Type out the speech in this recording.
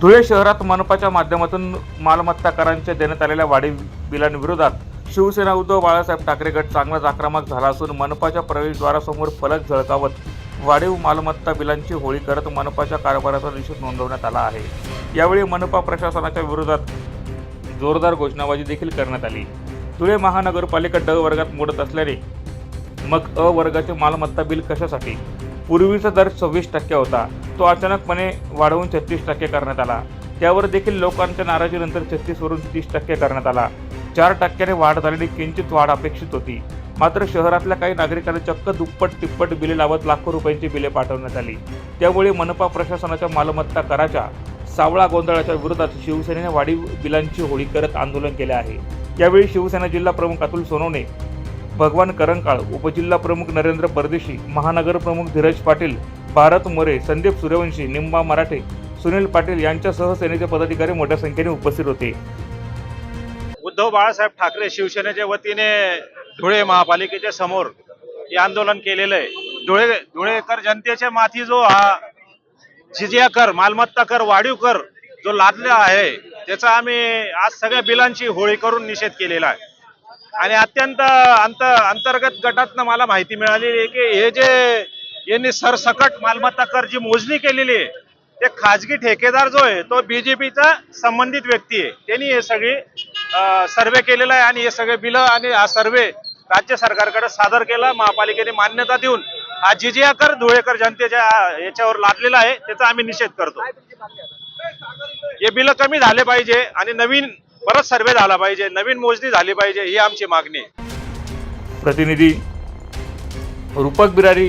धुळे शहरात मनपाच्या माध्यमातून मालमत्ता करांच्या देण्यात आलेल्या वाढीव बिलांविरोधात शिवसेना उद्धव बाळासाहेब ठाकरे गट चांगलाच आक्रमक झाला असून मनपाच्या प्रवेशद्वारासमोर फलक झळकावत वाढीव मालमत्ता बिलांची होळी करत मनपाच्या कारभाराचा निषेध नोंदवण्यात आला आहे. यावेळी मनपा प्रशासनाच्या विरोधात जोरदार घोषणाबाजी देखील करण्यात आली. धुळे महानगरपालिका ड वर्गात मोडत असल्याने मग अ वर्गाचे मालमत्ता बिल कशासाठी? पूर्वीचा दर सव्वीस टक्के होता. तो अचानकपणे वाढवून छत्तीस टक्के करण्यात आला. त्यावर देखील लोकांच्या नाराजीनंतर छत्तीसवरून तीस टक्के करण्यात आला. चार टक्क्याने वाढ झालेली किंचित वाढ अपेक्षित होती. मात्र शहरातल्या काही नागरिकांना चक्क दुप्पट तिप्पट बिले लावत लाखो रुपयांची बिले पाठवण्यात आली. त्यामुळे मनपा प्रशासनाच्या मालमत्ता कराच्या सावळा गोंधळाच्या विरोधात शिवसेनेने वाढीव बिलांची होळी करत आंदोलन केले आहे. यावेळी शिवसेना जिल्हा प्रमुख अतुल सोनवणे भगवान करंकाळ उपजिल्हा प्रमुख नरेंद्र परदेशी महानगर प्रमुख धीरज पाटील भारत मोरे संदीप सूर्यवंशी निंबा मराठे सुनील पाटील यांच्यासह सेनेचे पदाधिकारी मोठ्या संख्येने उपस्थित होते. उद्धव बाळासाहेब ठाकरे शिवसेनेच्या वतीने धुळे महापालिकेच्या समोर हे आंदोलन केलेलं आहे. धुळे धुळेकर जनतेच्या माथी जो हा जिजिया कर मालमत्ता कर वाढीव कर जो लादला आहे त्याचा आम्ही आज सगळ्या बिलांची होळी करून निषेध केलेला आहे. आणि अत्यंत अंत अंतर्गत गटातनं मला माहिती मिळालेली आहे की हे जे यांनी सरसकट मालमत्ता कर जी मोजणी केलेली आहे ते खाजगी ठेकेदार जो आहे तो बीजेपीचा संबंधित व्यक्ती आहे. त्यांनी हे सगळी सर्वे केलेला आहे आणि हे सगळे बिलं आणि हा सर्वे राज्य सरकारकडे सादर केला. महापालिकेने मान्यता देऊन हा जिजिया कर धुळेकर जनतेच्या याच्यावर लादलेला आहे त्याचा आम्ही निषेध करतो. हे बिलं कमी झाले पाहिजे आणि नवीन परत सर्वे झाला पाहिजे नवीन मोजणी झाली पाहिजे ही आमची मागणी आहे. प्रतिनिधी रूपक बिरारी